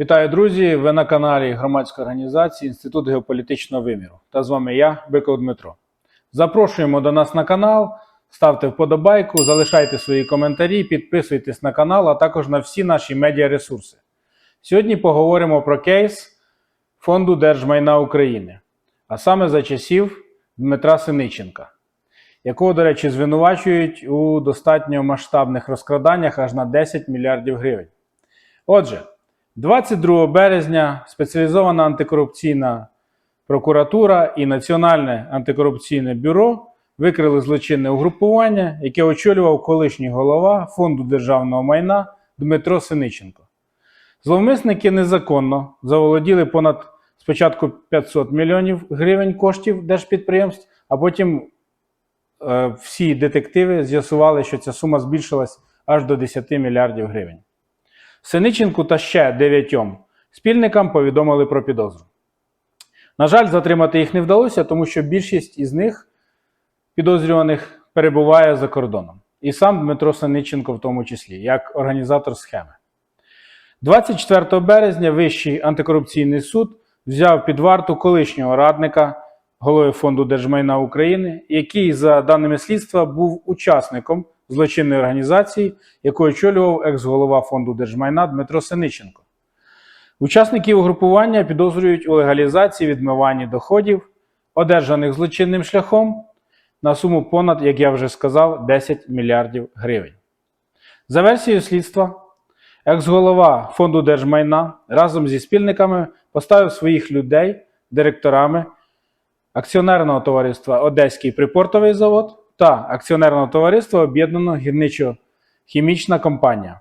Вітаю, друзі! Ви на каналі громадської організації Інститут геополітичного виміру. Та з вами я, Биков Дмитро. Запрошуємо до нас на канал, ставте вподобайку, залишайте свої коментарі, підписуйтесь на канал, а також на всі наші медіаресурси. Сьогодні поговоримо про кейс Фонду держмайна України, а саме за часів Дмитра Синиченка, якого, до речі, звинувачують у достатньо масштабних розкраданнях аж на 10 мільярдів гривень. Отже, 22 березня спеціалізована антикорупційна прокуратура і Національне антикорупційне бюро викрили злочинне угрупування, яке очолював колишній голова Фонду державного майна Дмитро Синиченко. Зловмисники незаконно заволоділи понад спочатку 500 мільйонів гривень коштів держпідприємств, а потім е, всі детективи з'ясували, що ця сума збільшилась аж до 10 мільярдів гривень. Синиченку та ще дев'ятьом спільникам повідомили про підозру. На жаль, затримати їх не вдалося, тому що більшість із них підозрюваних перебуває за кордоном. І сам Дмитро Синиченко в тому числі, як організатор схеми. 24 березня Вищий антикорупційний суд взяв під варту колишнього радника голови Фонду держмайна України, який, за даними слідства, був учасником злочинної організації, яку очолював екс-голова Фонду держмайна Дмитро Синиченко. Учасників угрупування підозрюють у легалізації відмиванні доходів, одержаних злочинним шляхом, на суму понад, як я вже сказав, 10 мільярдів гривень. За версією слідства, екс-голова Фонду держмайна разом зі спільниками поставив своїх людей директорами акціонерного товариства Одеський припортовий завод та акціонерного товариства Об'єднана гірничо-хімічна компанія.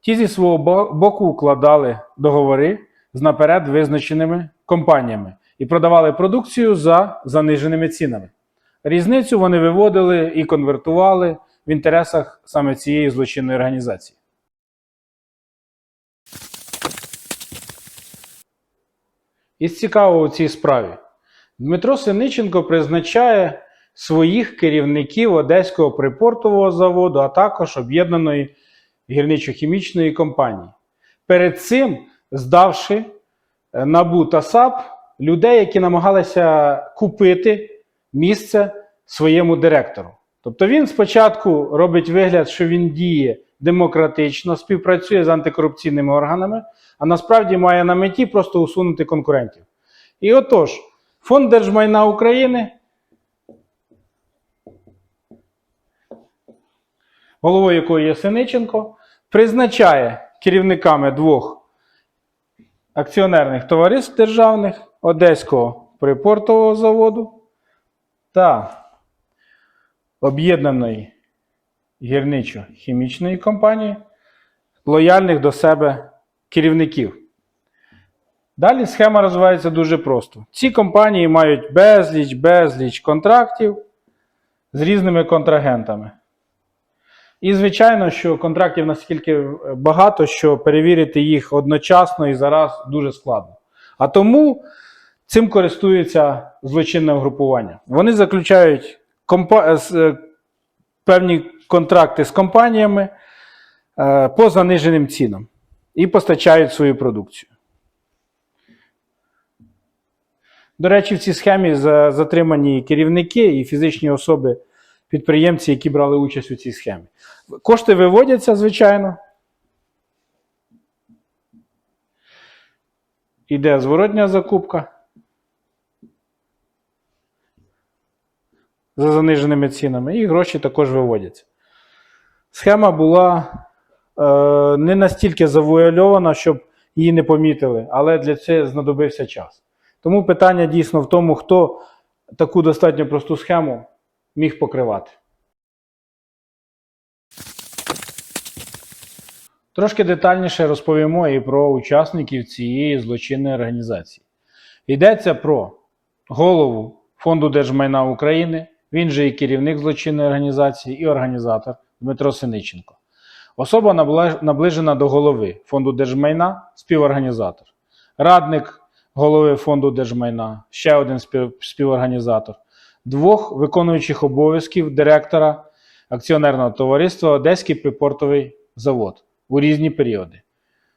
Ті зі свого боку укладали договори з наперед визначеними компаніями і продавали продукцію за заниженими цінами. Різницю вони виводили і конвертували в інтересах саме цієї злочинної організації. Із цікавого у цій справі Дмитро Синиченко призначає своїх керівників Одеського припортового заводу, а також об'єднаної гірничо-хімічної компанії. Перед цим здавши е, НАБУ та САП людей, які намагалися купити місце своєму директору. Тобто він спочатку робить вигляд, що він діє демократично, співпрацює з антикорупційними органами, а насправді має на меті просто усунути конкурентів. І отож, Фонд держмайна України, головою якої є Синиченко, призначає керівниками двох акціонерних товариств державних Одеського припортового заводу та об'єднаної гірничо-хімічної компанії лояльних до себе керівників. Далі схема розвивається дуже просто. Ці компанії мають безліч, безліч контрактів з різними контрагентами. І, звичайно, що контрактів наскільки багато, що перевірити їх одночасно і зараз дуже складно. А тому цим користується злочинне угрупування. Вони заключають компа- з- е, певні контракти з компаніями е, по заниженим цінам і постачають свою продукцію. До речі, в цій схемі затримані керівники і фізичні особи, підприємці, які брали участь у цій схемі. Кошти виводяться, звичайно. Іде зворотня закупка. За заниженими цінами, і гроші також виводяться. Схема була е, не настільки завуальована, щоб її не помітили, але для цього знадобився час. Тому питання дійсно в тому, хто таку достатньо просту схему міг покривати. Трошки детальніше розповімо і про учасників цієї злочинної організації. Йдеться про голову Фонду держмайна України, він же і керівник злочинної організації, і організатор Дмитро Синиченко. Особа наближена до голови Фонду держмайна, співорганізатор. Радник голови Фонду держмайна, ще один співорганізатор. Двох виконуючих обов'язків директора акціонерного товариства Одеський припортовий завод у різні періоди.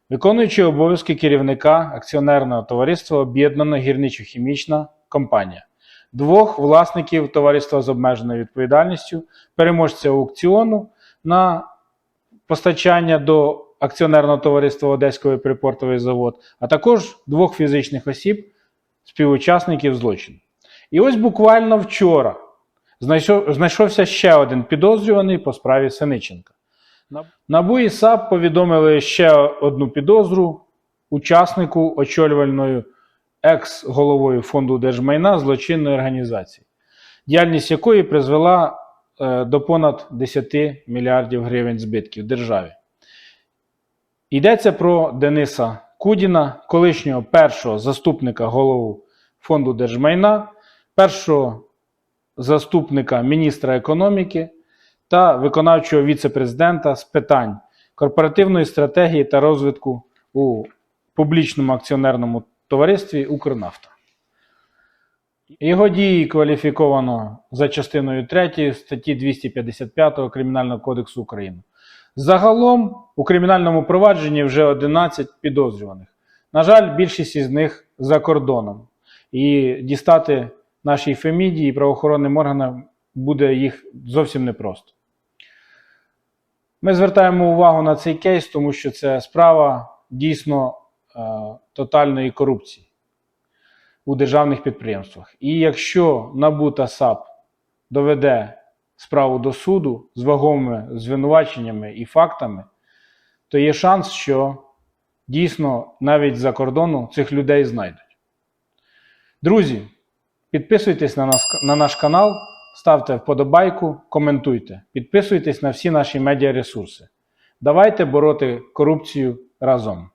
виконуючи обов'язки керівника акціонерного товариства Об'єднана гірничо-хімічна компанія, двох власників товариства з обмеженою відповідальністю, переможця аукціону на постачання до акціонерного товариства Одеський припортовий завод, а також двох фізичних осіб, співучасників злочину. І ось буквально вчора знайшов, знайшовся ще один підозрюваний по справі Синиченка. НАБУ і САП повідомили ще одну підозру учаснику очолювальною екс-головою фонду держмайна злочинної організації, діяльність якої призвела е, до понад 10 мільярдів гривень збитків державі. Йдеться про Дениса Кудіна, колишнього першого заступника голови фонду держмайна, першого заступника міністра економіки та виконавчого віце-президента з питань корпоративної стратегії та розвитку у публічному акціонерному товаристві Укрнафта. Його дії кваліфіковано за частиною 3 статті 255 Кримінального кодексу України. Загалом у кримінальному провадженні вже 11 підозрюваних. На жаль, більшість із них за кордоном. І дістати нашій Феміді і правоохоронним органам буде їх зовсім непросто. Ми звертаємо увагу на цей кейс, тому що це справа дійсно е, тотальної корупції у державних підприємствах. І якщо НАБУ та САП доведе справу до суду з вагомими звинуваченнями і фактами, то є шанс, що дійсно навіть за кордону цих людей знайдуть. Друзі, підписуйтесь на, нас, на наш канал, ставте вподобайку, коментуйте, підписуйтесь на всі наші медіаресурси. Давайте бороти корупцію разом.